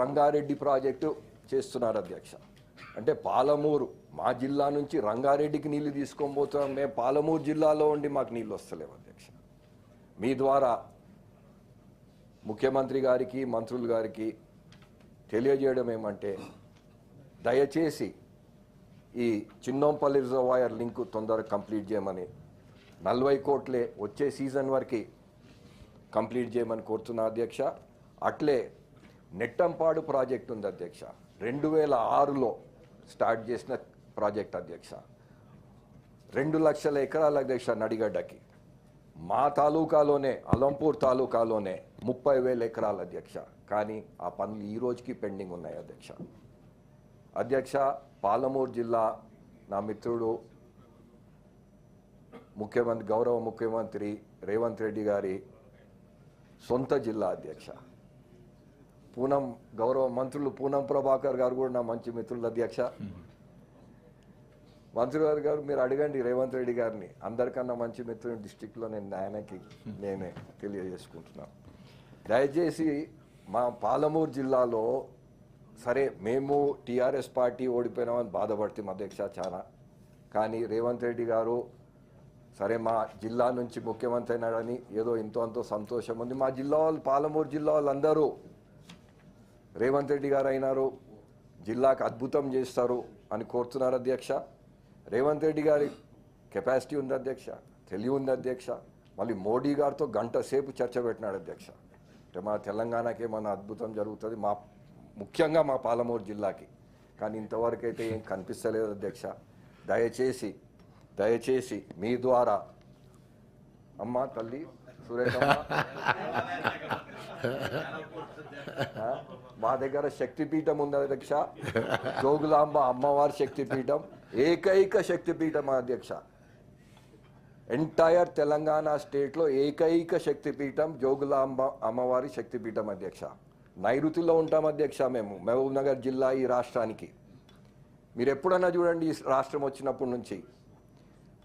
Rangareddy project చేస్తున్నారు అధ్యక్ష. అంటే పాలమూరు మా జిల్లా నుంచి రంగారెడ్డికి నీళ్ళు తీసుకొని పోతున్నాం. మేము పాలమూరు జిల్లాలో ఉండి మాకు నీళ్ళు వస్తలేవు అధ్యక్ష. మీ ద్వారా ముఖ్యమంత్రి గారికి మంత్రులు గారికి తెలియజేయడం ఏమంటే దయచేసి ఈ చిన్నంపల్లి రిజర్వాయర్ లింకు తొందరగా కంప్లీట్ చేయమని నలభై కోట్లే వచ్చే సీజన్ వరకు కంప్లీట్ చేయమని కోరుతున్నా అధ్యక్ష. అట్లే నెట్టంపాడు ప్రాజెక్ట్ ఉంది అధ్యక్ష. రెండు వేల ఆరులో స్టార్ట్ చేసిన ప్రాజెక్ట్ అధ్యక్ష. రెండు లక్షల ఎకరాల అధ్యక్ష నడిగడ్డకి. మా తాలూకాలోనే అలంపూర్ తాలూకాలోనే ముప్పై వేల ఎకరాల అధ్యక్ష. కానీ ఆ పనులు ఈ రోజుకి పెండింగ్ ఉన్నాయి అధ్యక్ష. అధ్యక్ష పాలమూరు జిల్లా నా మిత్రుడు ముఖ్యమంత్రి గౌరవ ముఖ్యమంత్రి రేవంత్ రెడ్డి గారి సొంత జిల్లా అధ్యక్ష. పూనం గౌరవ మంత్రులు పూనం ప్రభాకర్ గారు కూడా నా మంచి మిత్రులు అధ్యక్ష. మంత్రి గారు గారు మీరు అడగండి రేవంత్ రెడ్డి గారిని. అందరికన్నా మంచి మిత్రుని డిస్టిక్లో నేను ఆయనకి నేనే తెలియజేసుకుంటున్నాను దయచేసి మా పాలమూరు జిల్లాలో సరే మేము టీఆర్ఎస్ పార్టీ ఓడిపోయినామని బాధపడుతుంది అధ్యక్ష చాలా. కానీ రేవంత్ రెడ్డి గారు సరే మా జిల్లా నుంచి ముఖ్యమంత్రి అయినాడని ఏదో ఇంతో అంతో సంతోషం ఉంది. మా జిల్లా వాళ్ళు పాలమూరు జిల్లా వాళ్ళందరూ రేవంత్ రెడ్డి గారు అయినారు జిల్లాకు అద్భుతం చేస్తారు అని కోరుతున్నారు అధ్యక్ష. రేవంత్ రెడ్డి గారి కెపాసిటీ ఉంది అధ్యక్ష తెలివి ఉంది అధ్యక్ష. మళ్ళీ మోడీ గారితో గంట సేపు చర్చ పెట్టినాడు అధ్యక్ష. అంటే మా తెలంగాణకి ఏమన్నా అద్భుతం జరుగుతుంది? మా ముఖ్యంగా మా పాలమూరు జిల్లాకి. కానీ ఇంతవరకు అయితే ఏం కనిపిస్తలేదు అధ్యక్ష. దయచేసి దయచేసి మీ ద్వారా అమ్మ తల్లి సురేషమ్మ ఆ? మా దగ్గర శక్తిపీఠం ఉంది అధ్యక్ష. జోగులాంబ అమ్మవారి శక్తిపీఠం. ఏకైక శక్తిపీఠం అధ్యక్ష. ఎంటైర్ తెలంగాణ స్టేట్లో ఏకైక శక్తిపీఠం జోగులాంబ అమ్మవారి శక్తిపీఠం అధ్యక్ష. నైరుతిలో ఉంటాం అధ్యక్ష మేము మహబూబ్ నగర్ జిల్లా ఈ రాష్ట్రానికి. మీరు ఎప్పుడన్నా చూడండి ఈ రాష్ట్రం వచ్చినప్పటి నుంచి.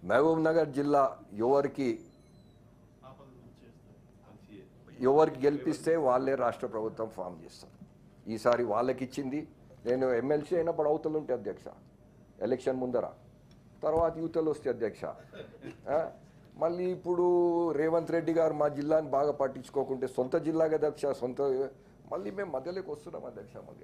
మహబూబ్ నగర్ జిల్లా ఎవరికి ఎవరికి గెలిపిస్తే వాళ్ళే రాష్ట్ర ప్రభుత్వం ఫామ్ చేస్తారు. ఈసారి వాళ్ళకి ఇచ్చింది నేను ఎమ్మెల్సీ అయినప్పుడు అవతలు ఉంటే అధ్యక్ష. ఎలక్షన్ ముందర. తర్వాత యువతలు వస్తే అధ్యక్ష? మళ్ళీ ఇప్పుడు రేవంత్ రెడ్డి గారు మా జిల్లాని బాగా పట్టించుకోకుంటే సొంత జిల్లా కదా అధ్యక్ష సొంత మళ్ళీ మేము మధ్యలోకి వస్తున్నాం అధ్యక్ష మళ్ళీ.